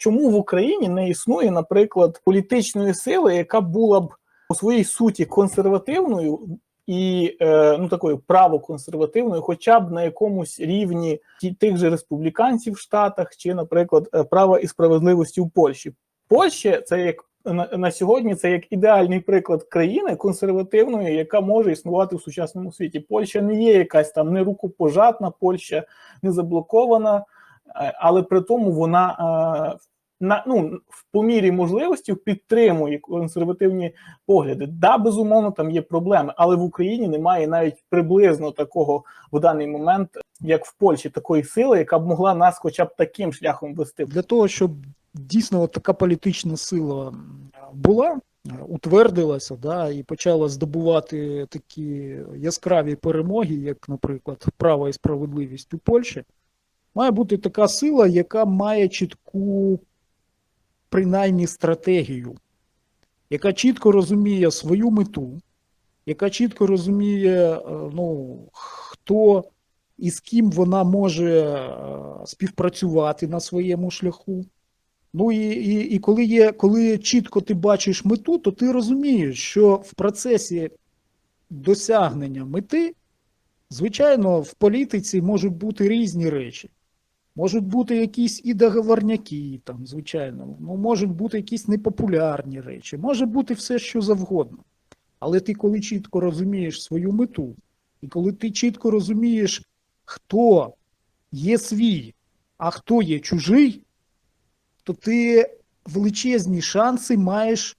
чому в Україні не існує, наприклад, політичної сили, яка була б у своїй суті консервативною і е, ну такою правоконсервативною, хоча б на якомусь рівні тих же республіканців в Штатах, чи, наприклад, е, права і справедливості в Польщі. Польща це як на, на сьогодні це як ідеальний приклад країни консервативної, яка може існувати в сучасному світі. Польща не є якась там не рукопожатна, Польща не заблокована, е, але при тому вона е, на ну в помірі можливості підтримує консервативні погляди. Да, безумовно, там є проблеми, але в Україні немає навіть приблизно такого в даний момент, як в Польщі, такої сили, яка б могла нас, хоча б таким шляхом вести. Для того, щоб дійсно от така політична сила була, утвердилася, да, і почала здобувати такі яскраві перемоги, як, наприклад, права і справедливість у Польщі, має бути така сила, яка має чітку принаймні стратегію, яка чітко розуміє свою мету, яка чітко розуміє, е, ну, хто і з ким вона може е, співпрацювати на своєму шляху. Ну і, і, і коли є, коли чітко ти бачиш мету, то ти розумієш, що в процесі досягнення мети, звичайно, в політиці можуть бути різні речі. Можуть бути якісь і договорняки, там, звичайно, ну, можуть бути якісь непопулярні речі, може бути все, що завгодно. Але ти, коли чітко розумієш свою мету, і коли ти чітко розумієш, хто є свій, а хто є чужий, то ти величезні шанси маєш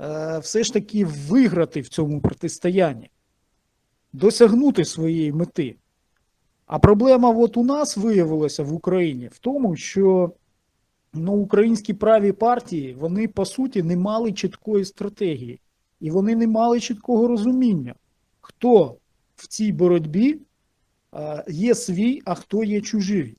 е, все ж таки виграти в цьому протистоянні, досягнути своєї мети. А проблема от у нас виявилася в Україні в тому, що ну, українські праві партії вони по суті не мали чіткої стратегії, і вони не мали чіткого розуміння, хто в цій боротьбі є свій, а хто є чужий.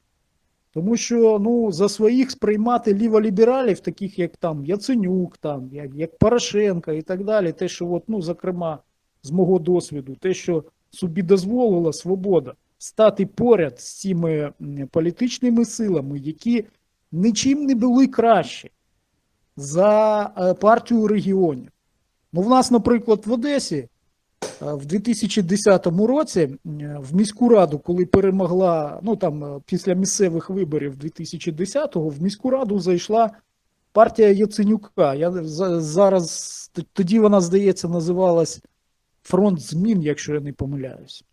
Тому що ну, за своїх сприймати ліволібералів, таких як там Яценюк, там, як, як Порошенка і так далі, те, що, от, ну, зокрема, з мого досвіду, те, що собі дозволила свобода стати поряд з цими політичними силами, які нічим не були кращі за е, партію регіонів. Ну, в нас, наприклад, в Одесі е, в 2010 році в міську раду, коли перемогла, ну там е, після місцевих виборів 2010-го, в міську раду зайшла партія Яценюка. Я зараз тоді вона, здається, називалась Фронт змін, якщо я не помиляюсь.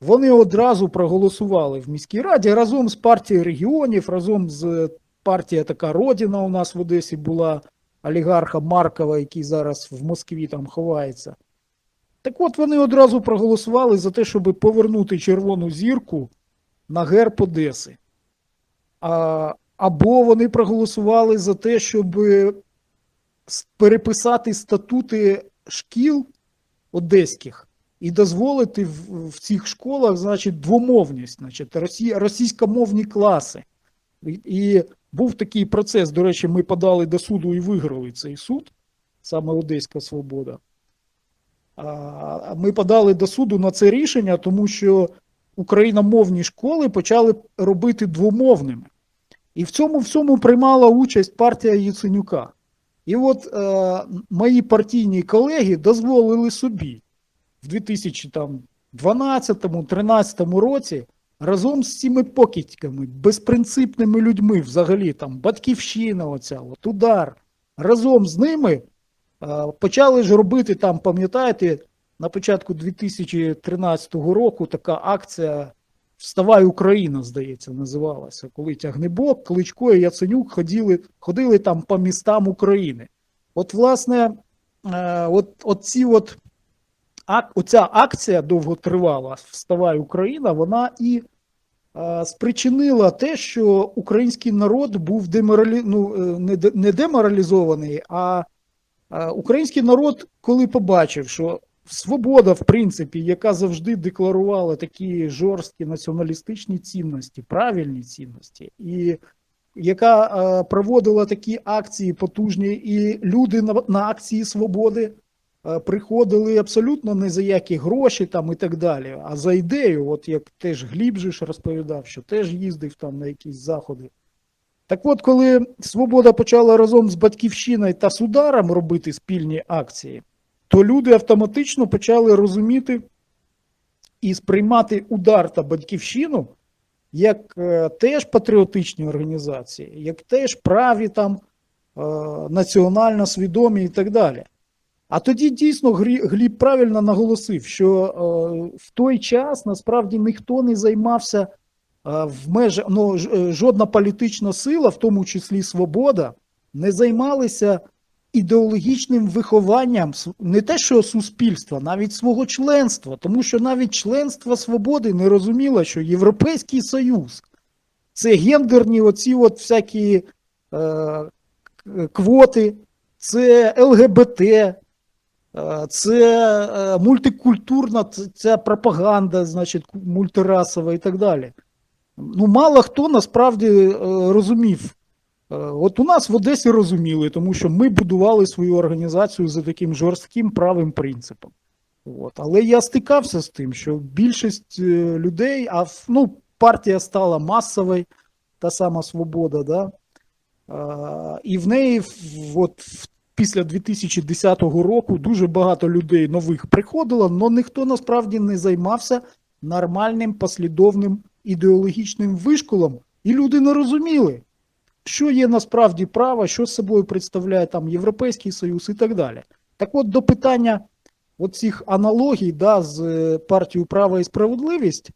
Вони одразу проголосували в міській раді разом з партією регіонів, разом з партія така Родіна у нас в Одесі була олігарха Маркова, який зараз в Москві там ховається. Так от вони одразу проголосували за те, щоб повернути червону зірку на герб Одеси. А, Або вони проголосували за те, щоб переписати статути шкіл одеських і дозволити в, в цих школах, значить, двомовність, значить, росі, російськомовні класи. І, і був такий процес. До речі, ми подали до суду і виграли цей суд, саме Одеська Свобода. А, ми подали до суду на це рішення, тому що україномовні школи почали робити двомовними. І в цьому всьому приймала участь партія Яценюка. І от е, мої партійні колеги дозволили собі в 2012-2013 році разом з цими покидьками, безпринципними людьми, взагалі там Батьківщина, оця от удар, разом з ними а, почали ж робити там, пам'ятаєте, на початку 2013 року така акція Вставай Україна, здається, називалася, коли Тягнебок, Кличко і Яценюк ходили ходили там по містам України. От, власне, от, от ці от ак, оця акція довготривала Вставай Україна, вона і а, спричинила те, що український народ був деморалі... ну, не, не деморалізований, а, а український народ, коли побачив, що свобода, в принципі, яка завжди декларувала такі жорсткі націоналістичні цінності, правильні цінності, і яка а, проводила такі акції потужні, і люди на, на акції свободи. Е, приходили абсолютно не за які гроші там і так далі, а за ідею, от як теж Гліб розповідав, що теж їздив там на якісь заходи. Так от, коли Свобода почала разом з Батьківщиною та Сударом робити спільні акції, то люди автоматично почали розуміти і сприймати удар та батьківщину як е, теж патріотичні організації, як теж праві там е, національно свідомі і так далі. А тоді дійсно Гліб правильно наголосив, що е, в той час насправді ніхто не займався е, в межах, ну, е, жодна політична сила, в тому числі Свобода, не займалися ідеологічним вихованням не те, що суспільства, навіть свого членства, тому що навіть членство свободи не розуміло, що Європейський Союз це гендерні оці от всякі е, квоти, це ЛГБТ, це е, мультикультурна ця пропаганда, значить, мультирасова і так далі. Ну, мало хто насправді е, розумів. Е, От у нас в Одесі розуміли, тому що ми будували свою організацію за таким жорстким правим принципом. От. Але я стикався з тим, що більшість е, людей, а ну, партія стала масовою, та сама свобода, да? а, і в неї от, в- після 2010 року дуже багато людей нових приходило, але ніхто насправді не займався нормальним послідовним ідеологічним вишколом, і люди не розуміли, що є насправді право, що з собою представляє там Європейський Союз і так далі. Так от до питання оцих аналогій да, з е, партією Право і справедливість,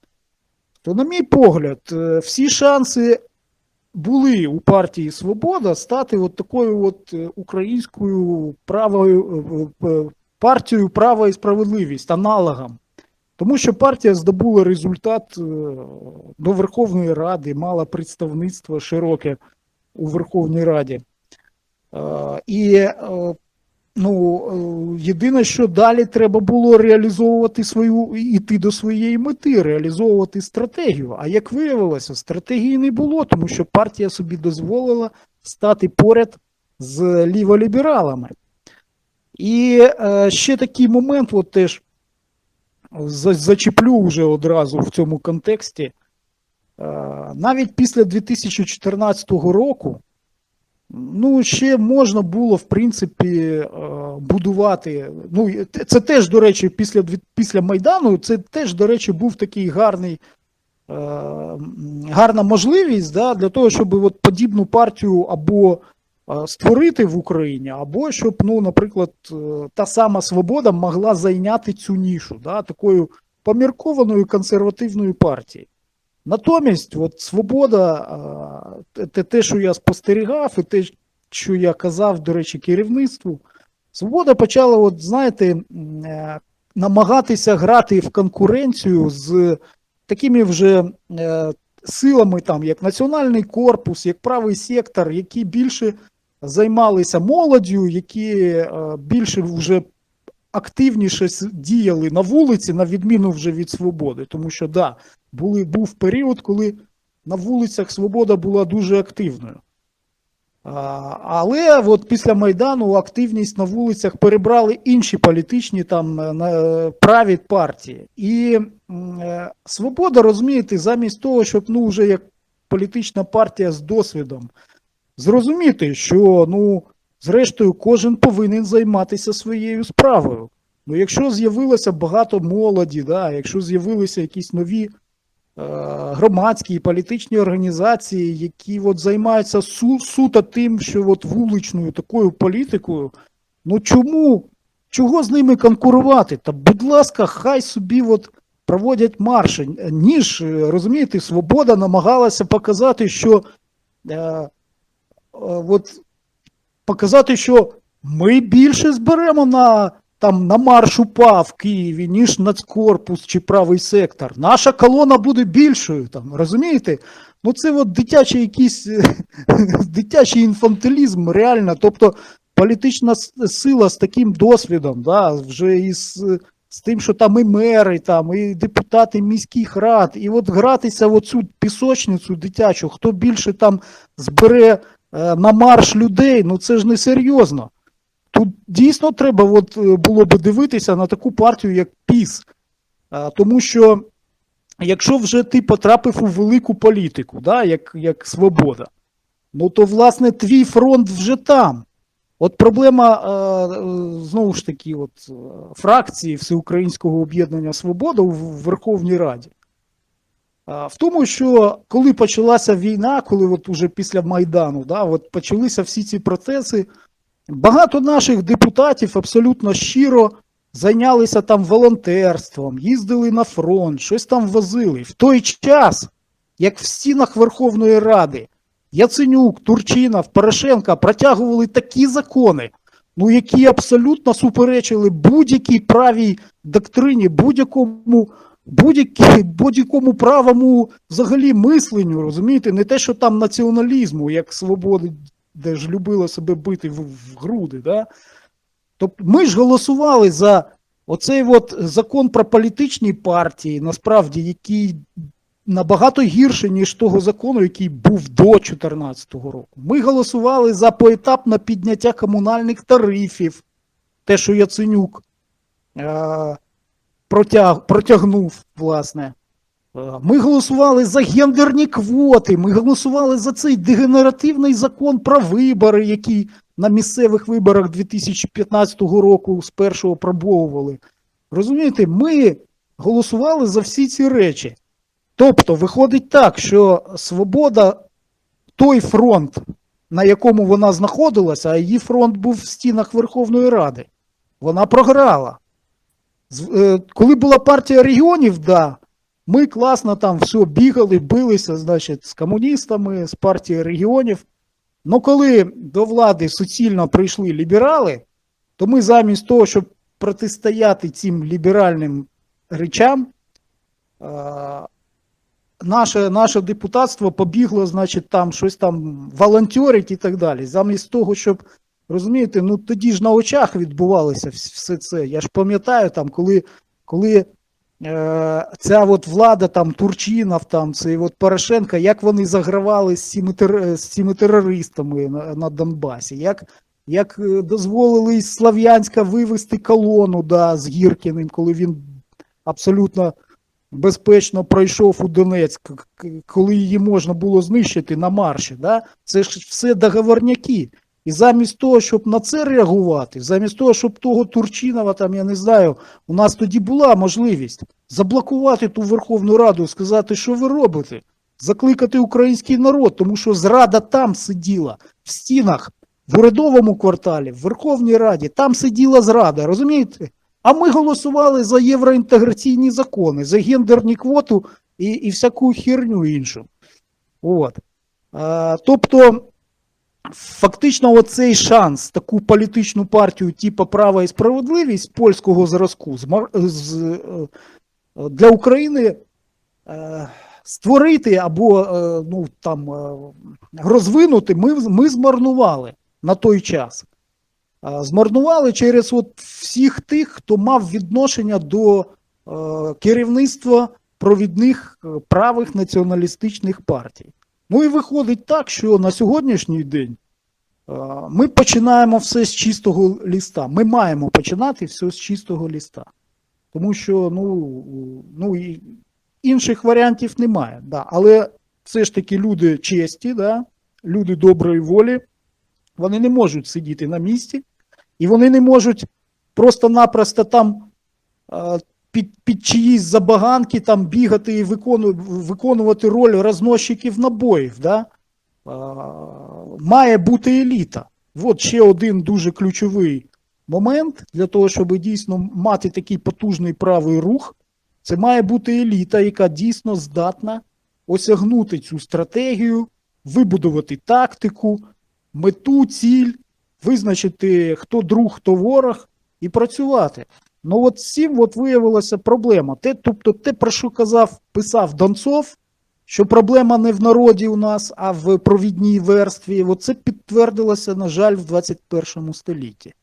то, на мій погляд, е, всі шанси були у партії Свобода стати от такою от е, українською правою е, е, партією Право і справедливість, аналогом. Тому що партія здобула результат до Верховної Ради, мала представництво широке у Верховній Раді. І ну, е, єдине, що далі треба було реалізовувати свою, іти до своєї мети, реалізовувати стратегію. А як виявилося, стратегії не було, тому що партія собі дозволила стати поряд з ліволібералами. І е, ще такий момент, от теж зачеплю вже одразу в цьому контексті. Е, навіть після 2014 року, ну, ще можна було, в принципі, е, будувати. Ну, це теж, до речі, після, після Майдану, це теж, до речі, був такий гарний. е, Гарна можливість да, для того, щоб от подібну партію або е, створити в Україні, або щоб, ну, наприклад, та сама свобода могла зайняти цю нішу, да, такою поміркованою консервативною партією. Натомість, от свобода, те- те, що я спостерігав, і те, що я казав, до речі, керівництву, свобода почала, от, знаєте, е, намагатися грати в конкуренцію з такими вже е, силами, там, як Національний корпус, як правий сектор, які більше займалися молоддю, які е, більше вже активніше діяли на вулиці, на відміну вже від свободи. Тому що да, були, був період, коли на вулицях свобода була дуже активною. Але от після Майдану активність на вулицях перебрали інші політичні там е, е, праві партії. І е, свобода, розумієте, замість того, щоб ну, вже як політична партія з досвідом зрозуміти, що ну, зрештою кожен повинен займатися своєю справою. Ну, якщо з'явилося багато молоді, да, якщо з'явилися якісь нові громадські і політичні організації, які от займаються су, суто тим, що от вуличною такою політикою, ну чому? Чого з ними конкурувати? Та, будь ласка, хай собі от проводять марші. Ніж, е, розумієте, свобода намагалася показати, що е, е, от, показати, що ми більше зберемо на, там, на марш УПА в Києві, ніж Нацкорпус чи правий сектор. Наша колона буде більшою. Там, розумієте? Ну це от дитячий якийсь дитячий інфантилізм, реально. Тобто політична сила з таким досвідом, да, вже із. З тим, що там і мери, там, і депутати міських рад, і от гратися в оцю пісочницю дитячу, хто більше там збере е, на марш людей, ну це ж не серйозно. Тут дійсно треба от, е, було би дивитися на таку партію, як ПІС. Тому що якщо вже ти потрапив у велику політику, да, як, як свобода, ну то власне твій фронт вже там. От проблема е, е, знову ж таки, от фракції Всеукраїнського об'єднання Свобода в Верховній Раді. В тому, що коли почалася війна, коли от уже після Майдану, да, от почалися всі ці процеси, багато наших депутатів абсолютно щиро зайнялися там волонтерством, їздили на фронт, щось там возили. В той час, як в стінах Верховної Ради Яценюк, Турчинов, Порошенка протягували такі закони, ну які абсолютно суперечили будь-якій правій доктрині, будь-якому будь-якому правому взагалі мисленню, розумієте, не те, що там націоналізму, як свободи, де ж любила себе бити в, в груди. Да? Тобто ми ж голосували за оцей от закон про політичні партії, насправді, який набагато гірше, ніж того закону, який був до 2014 року. Ми голосували за поетапне підняття комунальних тарифів, те, що Яценюк е- протяг, протягнув, власне. Е, Ми голосували за гендерні квоти, ми голосували за цей дегенеративний закон про вибори, який на місцевих виборах 2015 року спершу опробовували. Розумієте, ми голосували за всі ці речі. Тобто, виходить так, що свобода, той фронт, на якому вона знаходилася, а її фронт був в стінах Верховної Ради, вона програла. Е, Коли була партія регіонів, да, ми класно там все бігали, билися, значить, з комуністами, з партією регіонів. Ну, коли до влади суцільно прийшли ліберали, то ми замість того, щоб протистояти цим ліберальним речам, наше, наше депутатство побігло, значить, там щось там волонтерить і так далі. Замість того, щоб розумієте, ну тоді ж на очах відбувалося все це. Я ж пам'ятаю, там, коли, коли ця от влада, там Турчинов, там цей от Порошенко, як вони загравали з цими, тер, з цими терористами на, на Донбасі, як, як е, дозволили із Слов'янська вивести колону да, з Гіркіним, коли він абсолютно безпечно пройшов у Донецьк, коли її можна було знищити на марші. Да? Це ж все договорняки. І замість того, щоб на це реагувати, замість того, щоб того Турчинова, там, я не знаю, у нас тоді була можливість заблокувати ту Верховну Раду, сказати, що ви робите, закликати український народ, тому що зрада там сиділа, в стінах, в урядовому кварталі, в Верховній Раді, там сиділа зрада, розумієте? А ми голосували за євроінтеграційні закони, за гендерні квоту і, і всяку херню іншу. От. А, тобто, фактично, оцей шанс, таку політичну партію, типу права і справедливість польського зразку з, е, для України е, створити або е, ну, там, розвинути, ми, ми змарнували на той час. Змарнували через от всіх тих, хто мав відношення до керівництва провідних правих націоналістичних партій. Ну і виходить так, що на сьогоднішній день ми починаємо все з чистого ліста. Ми маємо починати все з чистого ліста. Тому що ну, ну, інших варіантів немає. Да. Але все ж таки люди честі, да, люди доброї волі, вони не можуть сидіти на місці, і вони не можуть просто-напросто там під, під чиїсь забаганки там бігати і виконувати роль розносчиків набоїв. Да? Має бути еліта. От ще один дуже ключовий момент для того, щоб дійсно мати такий потужний правий рух. Це має бути еліта, яка дійсно здатна осягнути цю стратегію, вибудувати тактику, мету, ціль, визначити, хто друг, хто ворог, і працювати. Ну от з цим от виявилася проблема. Те, тобто, те, про що казав, писав Донцов, що проблема не в народі у нас, а в провідній верстві. Оце підтвердилося, на жаль, в 21 столітті.